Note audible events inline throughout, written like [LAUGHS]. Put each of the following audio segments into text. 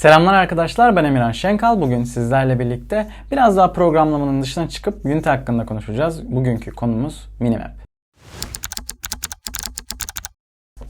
Selamlar arkadaşlar ben Emirhan Şenkal. Bugün sizlerle birlikte biraz daha programlamanın dışına çıkıp Unity hakkında konuşacağız. Bugünkü konumuz Minimap.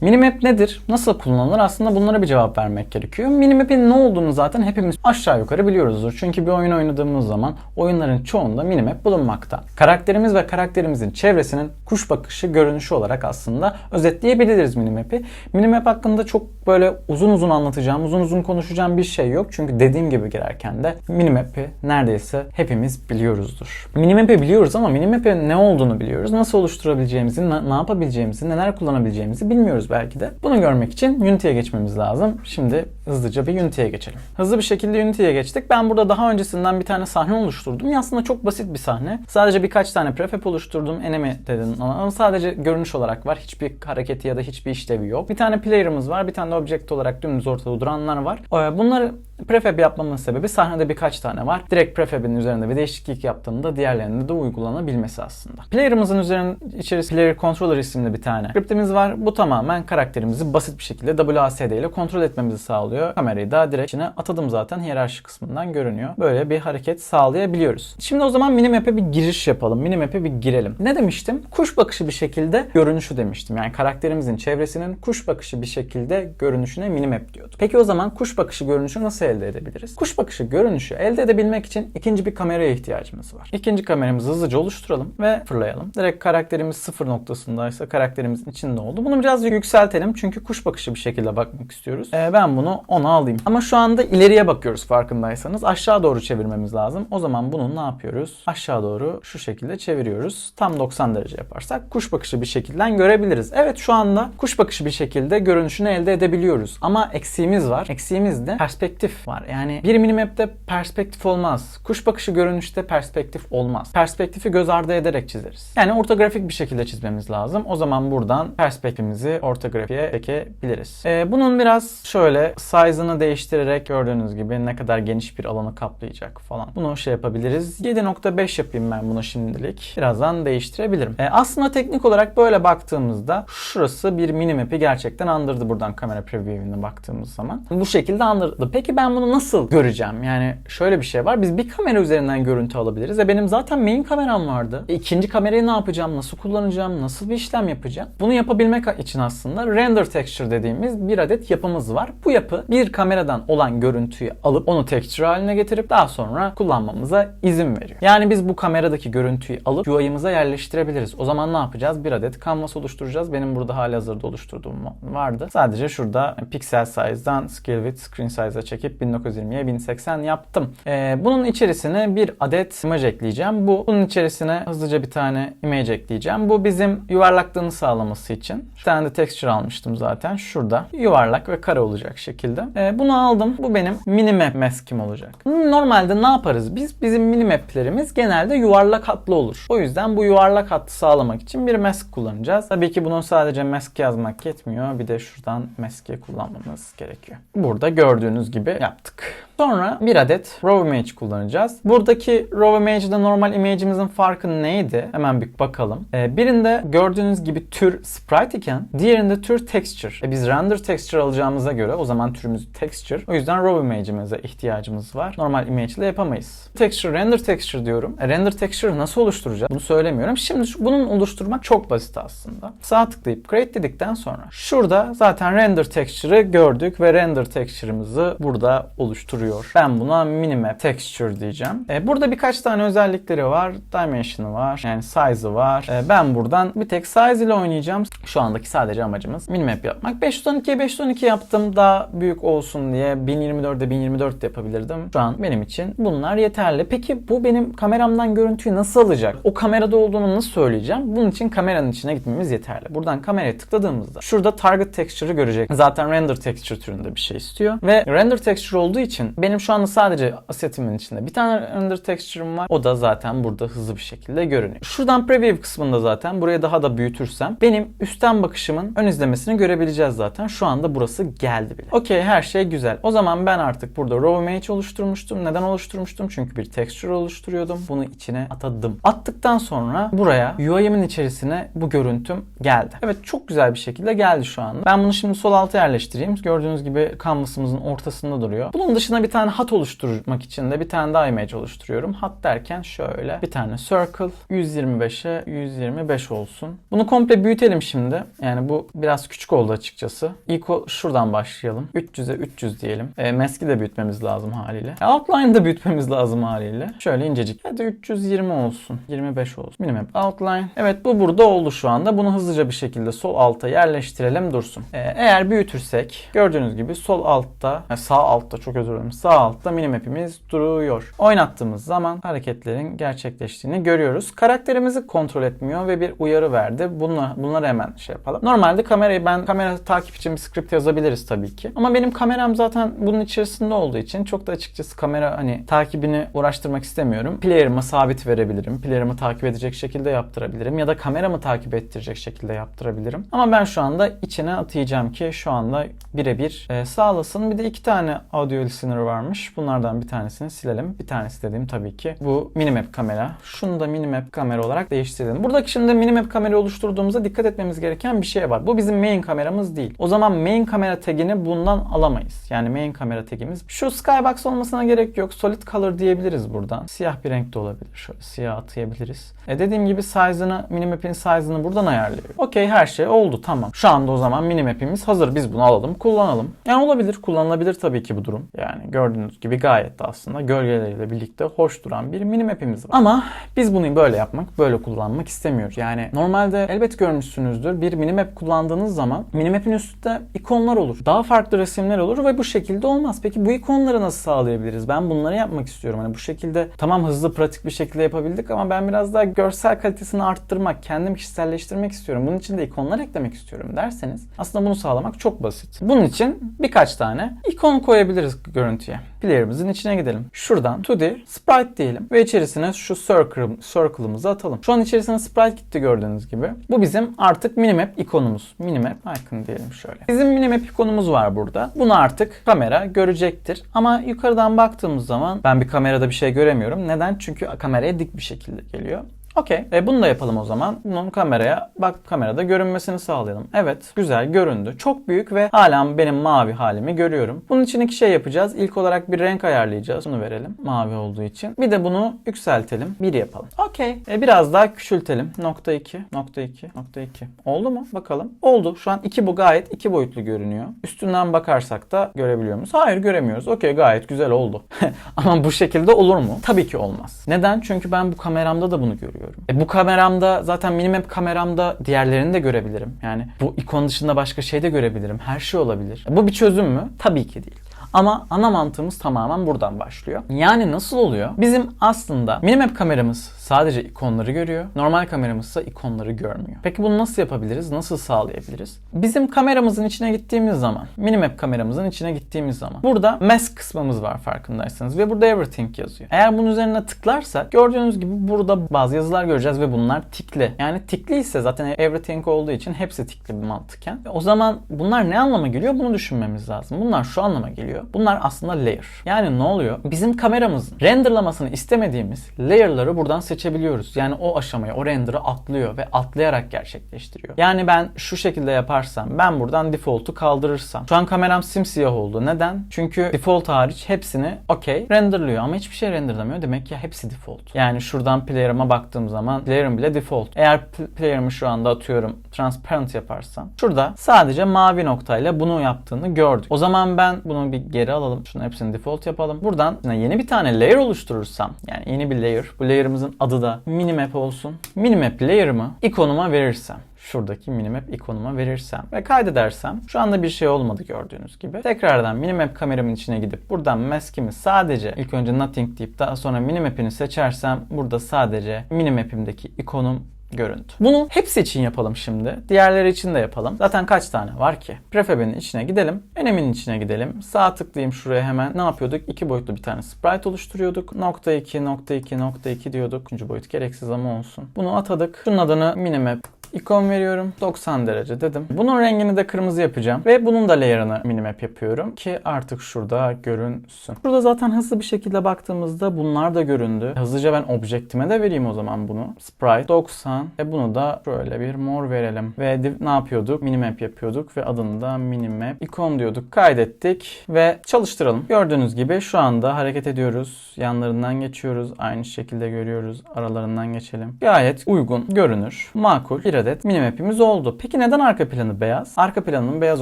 Minimap nedir? Nasıl kullanılır? Aslında bunlara bir cevap vermek gerekiyor. Minimap'in ne olduğunu zaten hepimiz aşağı yukarı biliyoruzdur. Çünkü bir oyun oynadığımız zaman oyunların çoğunda minimap bulunmakta. Karakterimiz ve karakterimizin çevresinin kuş bakışı, görünüşü olarak aslında özetleyebiliriz minimap'i. Minimap hakkında çok böyle uzun uzun anlatacağım, uzun uzun konuşacağım bir şey yok. Çünkü dediğim gibi girerken de minimap'i neredeyse hepimiz biliyoruzdur. Minimap'i biliyoruz ama minimap'in ne olduğunu biliyoruz. Nasıl oluşturabileceğimizi, ne yapabileceğimizi, neler kullanabileceğimizi bilmiyoruz belki de. Bunu görmek için Unity'ye geçmemiz lazım. Şimdi hızlıca bir Unity'ye geçelim. Hızlı bir şekilde Unity'ye geçtik. Ben burada daha öncesinden bir tane sahne oluşturdum. Ya aslında çok basit bir sahne. Sadece birkaç tane prefab oluşturdum. Enemy dedim. Ama sadece görünüş olarak var. Hiçbir hareketi ya da hiçbir işlevi yok. Bir tane player'ımız var. Bir tane de object olarak dümdüz ortada duranlar var. Ee, Bunları prefab yapmamın sebebi sahnede birkaç tane var. Direkt prefab'in üzerinde bir değişiklik yaptığımda diğerlerinde de uygulanabilmesi aslında. Player'ımızın üzerinin içerisinde Player Controller isimli bir tane scriptimiz var. Bu tamamen karakterimizi basit bir şekilde WASD ile kontrol etmemizi sağlıyor. Kamerayı da direkt içine atadım zaten hiyerarşi kısmından görünüyor. Böyle bir hareket sağlayabiliyoruz. Şimdi o zaman minimap'e bir giriş yapalım. Minimap'e bir girelim. Ne demiştim? Kuş bakışı bir şekilde görünüşü demiştim. Yani karakterimizin çevresinin kuş bakışı bir şekilde görünüşüne minimap diyorduk. Peki o zaman kuş bakışı görünüşü nasıl elde edebiliriz? Kuş bakışı görünüşü elde edebilmek için ikinci bir kameraya ihtiyacımız var. İkinci kameramızı hızlıca oluşturalım ve fırlayalım. Direkt karakterimiz sıfır noktasındaysa karakterimizin içinde oldu. Bunu biraz yükseltelim çünkü kuş bakışı bir şekilde bakmak istiyoruz. Ee, ben bunu 10'a alayım. Ama şu anda ileriye bakıyoruz farkındaysanız. Aşağı doğru çevirmemiz lazım. O zaman bunu ne yapıyoruz? Aşağı doğru şu şekilde çeviriyoruz. Tam 90 derece yaparsak kuş bakışı bir şekilde görebiliriz. Evet şu anda kuş bakışı bir şekilde görünüşünü elde edebiliyoruz. Ama eksiğimiz var. Eksiğimiz de perspektif var. Yani bir minimap'te perspektif olmaz. Kuş bakışı görünüşte perspektif olmaz. Perspektifi göz ardı ederek çizeriz. Yani ortografik bir şekilde çizmemiz lazım. O zaman buradan perspektifimizi ortografiye çekebiliriz. Ee, bunun biraz şöyle size'ını değiştirerek gördüğünüz gibi ne kadar geniş bir alanı kaplayacak falan. Bunu şey yapabiliriz. 7.5 yapayım ben bunu şimdilik. Birazdan değiştirebilirim. Ee, aslında teknik olarak böyle baktığımızda şurası bir minimap'i gerçekten andırdı buradan kamera preview'ine baktığımız zaman. Bu şekilde andırdı. Peki ben bunu nasıl göreceğim? Yani şöyle bir şey var. Biz bir kamera üzerinden görüntü alabiliriz. E benim zaten main kameram vardı. E ikinci kamerayı ne yapacağım? Nasıl kullanacağım? Nasıl bir işlem yapacağım? Bunu yapabilmek için aslında render texture dediğimiz bir adet yapımız var. Bu yapı bir kameradan olan görüntüyü alıp onu texture haline getirip daha sonra kullanmamıza izin veriyor. Yani biz bu kameradaki görüntüyü alıp UI'ımıza yerleştirebiliriz. O zaman ne yapacağız? Bir adet canvas oluşturacağız. Benim burada hali hazırda oluşturduğum vardı. Sadece şurada pixel size'dan scale with screen size'a çekip 1920'ye 1080 yaptım. Ee, bunun içerisine bir adet image ekleyeceğim. Bu bunun içerisine hızlıca bir tane image ekleyeceğim. Bu bizim yuvarlaklığını sağlaması için. Bir tane de texture almıştım zaten. Şurada yuvarlak ve kare olacak şekilde. Ee, bunu aldım. Bu benim minimap maskim olacak. Normalde ne yaparız biz? Bizim minimap'lerimiz genelde yuvarlak hatlı olur. O yüzden bu yuvarlak hattı sağlamak için bir mask kullanacağız. Tabii ki bunun sadece mask yazmak yetmiyor. Bir de şuradan mask'i kullanmamız gerekiyor. Burada gördüğünüz gibi yaptık. Sonra bir adet raw image kullanacağız. Buradaki raw image ile normal image'imizin farkı neydi? Hemen bir bakalım. Ee, birinde gördüğünüz gibi tür sprite iken diğerinde tür texture. E biz render texture alacağımıza göre o zaman türümüz texture. O yüzden raw image'imize ihtiyacımız var. Normal image ile yapamayız. Texture, render texture diyorum. E, render texture nasıl oluşturacağız? Bunu söylemiyorum. Şimdi bunun oluşturmak çok basit aslında. Sağ tıklayıp create dedikten sonra şurada zaten render texture'ı gördük ve render texture'ımızı burada oluşturuyor. Ben buna minimap texture diyeceğim. E, burada birkaç tane özellikleri var. Dimension'ı var. Yani size'ı var. E, ben buradan bir tek size ile oynayacağım. Şu andaki sadece amacımız minimap yapmak. 512'ye 512 yaptım. Daha büyük olsun diye 1024'de 1024 de yapabilirdim. Şu an benim için bunlar yeterli. Peki bu benim kameramdan görüntüyü nasıl alacak? O kamerada olduğunu nasıl söyleyeceğim? Bunun için kameranın içine gitmemiz yeterli. Buradan kameraya tıkladığımızda şurada target texture'ı görecek. Zaten render texture türünde bir şey istiyor. Ve render texture olduğu için Benim şu anda sadece asetimin içinde bir tane render texture'ım var. O da zaten burada hızlı bir şekilde görünüyor. Şuradan preview kısmında zaten buraya daha da büyütürsem benim üstten bakışımın ön izlemesini görebileceğiz zaten. Şu anda burası geldi bile. Okey her şey güzel. O zaman ben artık burada raw image oluşturmuştum. Neden oluşturmuştum? Çünkü bir texture oluşturuyordum. Bunu içine atadım. Attıktan sonra buraya UI'min içerisine bu görüntüm geldi. Evet çok güzel bir şekilde geldi şu anda. Ben bunu şimdi sol alta yerleştireyim. Gördüğünüz gibi canvas'ımızın ortasında duruyor. Bunun dışında bir tane hat oluşturmak için de bir tane daha image oluşturuyorum. Hat derken şöyle bir tane circle 125'e 125 olsun. Bunu komple büyütelim şimdi. Yani bu biraz küçük oldu açıkçası. İlk o şuradan başlayalım. 300'e 300 diyelim. E, mask'i de büyütmemiz lazım haliyle. E, outline'ı da büyütmemiz lazım haliyle. Şöyle incecik. Hadi 320 olsun. 25 olsun. Minimap outline. Evet bu burada oldu şu anda. Bunu hızlıca bir şekilde sol alta yerleştirelim dursun. E, eğer büyütürsek gördüğünüz gibi sol altta, sağ altta çok özür dilerim. Sağ altta minimap'imiz duruyor. Oynattığımız zaman hareketlerin gerçekleştiğini görüyoruz. Karakterimizi kontrol etmiyor ve bir uyarı verdi. Bunlar, bunları hemen şey yapalım. Normalde kamerayı ben kamera takip için bir script yazabiliriz tabii ki. Ama benim kameram zaten bunun içerisinde olduğu için çok da açıkçası kamera hani takibini uğraştırmak istemiyorum. Player'ıma sabit verebilirim. Player'ımı takip edecek şekilde yaptırabilirim. Ya da kameramı takip ettirecek şekilde yaptırabilirim. Ama ben şu anda içine atayacağım ki şu anda birebir e, sağlasın. Bir de iki tane audio listener varmış. Bunlardan bir tanesini silelim. Bir tanesi dediğim tabii ki bu minimap kamera. Şunu da minimap kamera olarak değiştirelim. Buradaki şimdi minimap kamera oluşturduğumuzda dikkat etmemiz gereken bir şey var. Bu bizim main kameramız değil. O zaman main kamera tagini bundan alamayız. Yani main kamera tagimiz. Şu skybox olmasına gerek yok. Solid color diyebiliriz buradan. Siyah bir renk de olabilir. Şöyle siyah atayabiliriz. E dediğim gibi size'ını, minimap'in size'ını buradan ayarlıyor. Okey her şey oldu tamam. Şu anda o zaman minimap'imiz hazır. Biz bunu alalım, kullanalım. Yani olabilir, kullanılabilir tabii ki bu durum. Yani gördüğünüz gibi gayet de aslında gölgeleriyle birlikte hoş duran bir minimap'imiz var. Ama biz bunu böyle yapmak, böyle kullanmak istemiyoruz. Yani normalde elbet görmüşsünüzdür. Bir minimap kullandığınız zaman minimap'in üstünde ikonlar olur. Daha farklı resimler olur ve bu şekilde olmaz. Peki bu ikonları nasıl sağlayabiliriz? Ben bunları yapmak istiyorum. Hani bu şekilde tamam hızlı pratik bir şekilde yapabildik ama ben biraz daha görsel kalitesini arttırmak, kendim kişiselleştirmek istiyorum. Bunun için de ikonlar eklemek istiyorum derseniz aslında bunu sağlamak çok basit. Bunun için birkaç tane ikon koyabiliriz görüntüye. Player'ımızın içine gidelim. Şuradan 2D sprite diyelim ve içerisine şu circle, circle'ımızı atalım. Şu an içerisine sprite gitti gördüğünüz gibi. Bu bizim artık minimap ikonumuz. Minimap icon diyelim şöyle. Bizim minimap ikonumuz var burada. Bunu artık kamera görecektir. Ama yukarıdan baktığımız zaman ben bir kamerada bir şey göremiyorum. Neden? Çünkü kameraya dik bir şekilde geliyor. Okey. E bunu da yapalım o zaman. Bunun kameraya bak kamerada görünmesini sağlayalım. Evet. Güzel göründü. Çok büyük ve hala benim mavi halimi görüyorum. Bunun için iki şey yapacağız. İlk olarak bir renk ayarlayacağız. Bunu verelim. Mavi olduğu için. Bir de bunu yükseltelim. Bir yapalım. Okey. E biraz daha küçültelim. Nokta 2. Nokta 2. Nokta 2. Oldu mu? Bakalım. Oldu. Şu an iki bu gayet iki boyutlu görünüyor. Üstünden bakarsak da görebiliyor muyuz? Hayır göremiyoruz. Okey gayet güzel oldu. [LAUGHS] Ama bu şekilde olur mu? Tabii ki olmaz. Neden? Çünkü ben bu kameramda da bunu görüyorum görüyorum. E bu kameramda zaten minimap kameramda diğerlerini de görebilirim. Yani bu ikon dışında başka şey de görebilirim. Her şey olabilir. E bu bir çözüm mü? Tabii ki değil. Ama ana mantığımız tamamen buradan başlıyor. Yani nasıl oluyor? Bizim aslında minimap kameramız sadece ikonları görüyor. Normal kameramız ise ikonları görmüyor. Peki bunu nasıl yapabiliriz? Nasıl sağlayabiliriz? Bizim kameramızın içine gittiğimiz zaman, minimap kameramızın içine gittiğimiz zaman burada mask kısmımız var farkındaysanız ve burada everything yazıyor. Eğer bunun üzerine tıklarsak gördüğünüz gibi burada bazı yazılar göreceğiz ve bunlar tikli. Yani tikli ise zaten everything olduğu için hepsi tikli bir mantıken. O zaman bunlar ne anlama geliyor? Bunu düşünmemiz lazım. Bunlar şu anlama geliyor. Bunlar aslında layer. Yani ne oluyor? Bizim kameramızın renderlamasını istemediğimiz layer'ları buradan seçebiliyoruz. Yani o aşamayı, o render'ı atlıyor ve atlayarak gerçekleştiriyor. Yani ben şu şekilde yaparsam, ben buradan default'u kaldırırsam. Şu an kameram simsiyah oldu. Neden? Çünkü default hariç hepsini okey renderlıyor ama hiçbir şey renderlamıyor. Demek ki hepsi default. Yani şuradan player'ıma baktığım zaman player'ım bile default. Eğer player'ımı şu anda atıyorum transparent yaparsam şurada sadece mavi noktayla bunu yaptığını gördük. O zaman ben bunu bir geri alalım. Şunu hepsini default yapalım. Buradan yeni bir tane layer oluşturursam yani yeni bir layer. Bu layer'ımızın adı da minimap olsun. Minimap layer'ımı ikonuma verirsem şuradaki minimap ikonuma verirsem ve kaydedersem şu anda bir şey olmadı gördüğünüz gibi. Tekrardan minimap kameramın içine gidip buradan mask'imi sadece ilk önce nothing deyip daha sonra minimap'ini seçersem burada sadece minimap'imdeki ikonum görüntü. Bunu hepsi için yapalım şimdi. Diğerleri için de yapalım. Zaten kaç tane var ki? Prefab'in içine gidelim. Enemin içine gidelim. Sağ tıklayayım şuraya hemen. Ne yapıyorduk? İki boyutlu bir tane sprite oluşturuyorduk. Nokta 2, nokta 2, nokta 2 diyorduk. Üçüncü boyut gereksiz ama olsun. Bunu atadık. Şunun adını minimap ikon veriyorum. 90 derece dedim. Bunun rengini de kırmızı yapacağım. Ve bunun da layer'ını minimap yapıyorum. Ki artık şurada görünsün. Burada zaten hızlı bir şekilde baktığımızda bunlar da göründü. Hızlıca ben objectime de vereyim o zaman bunu. Sprite 90. Ve bunu da şöyle bir mor verelim. Ve ne yapıyorduk? Minimap yapıyorduk ve adını da minimap ikon diyorduk. Kaydettik ve çalıştıralım. Gördüğünüz gibi şu anda hareket ediyoruz. Yanlarından geçiyoruz. Aynı şekilde görüyoruz. Aralarından geçelim. Gayet uygun, görünür, makul bir adet minimap'imiz oldu. Peki neden arka planı beyaz? Arka planının beyaz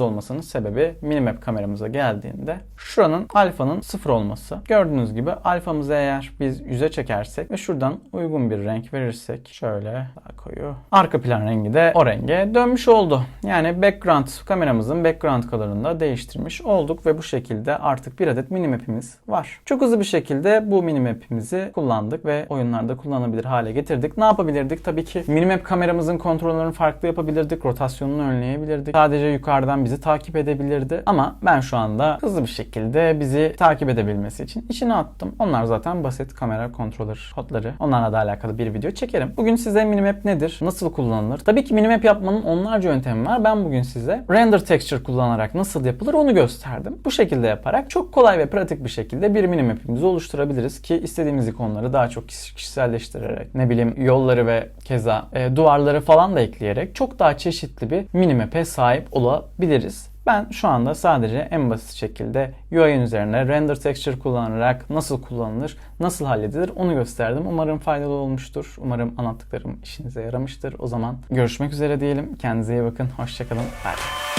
olmasının sebebi minimap kameramıza geldiğinde şuranın alfanın sıfır olması. Gördüğünüz gibi alfamızı eğer biz yüze çekersek ve şuradan uygun bir renk verirsek şöyle daha koyu. Arka plan rengi de o renge dönmüş oldu. Yani background kameramızın background color'ını da değiştirmiş olduk ve bu şekilde artık bir adet minimap'imiz var. Çok hızlı bir şekilde bu minimap'imizi kullandık ve oyunlarda kullanılabilir hale getirdik. Ne yapabilirdik? Tabii ki minimap kameramızın kontrollerini farklı yapabilirdik. Rotasyonunu önleyebilirdik. Sadece yukarıdan bizi takip edebilirdi. Ama ben şu anda hızlı bir şekilde bizi takip edebilmesi için içine attım. Onlar zaten basit kamera controller kodları. Onlarla da alakalı bir video çekerim. Bugün size minimap nedir? Nasıl kullanılır? Tabii ki minimap yapmanın onlarca yöntemi var. Ben bugün size render texture kullanarak nasıl yapılır onu gösterdim. Bu şekilde yaparak çok kolay ve pratik bir şekilde bir minimap'imizi oluşturabiliriz ki istediğimiz ikonları daha çok kişi- kişiselleştirerek ne bileyim yolları ve keza e, duvarları falan da ekleyerek çok daha çeşitli bir minimap'e sahip olabiliriz. Ben şu anda sadece en basit şekilde UI'nin üzerine render texture kullanarak nasıl kullanılır, nasıl halledilir onu gösterdim. Umarım faydalı olmuştur. Umarım anlattıklarım işinize yaramıştır. O zaman görüşmek üzere diyelim. Kendinize iyi bakın. Hoşçakalın. Bye.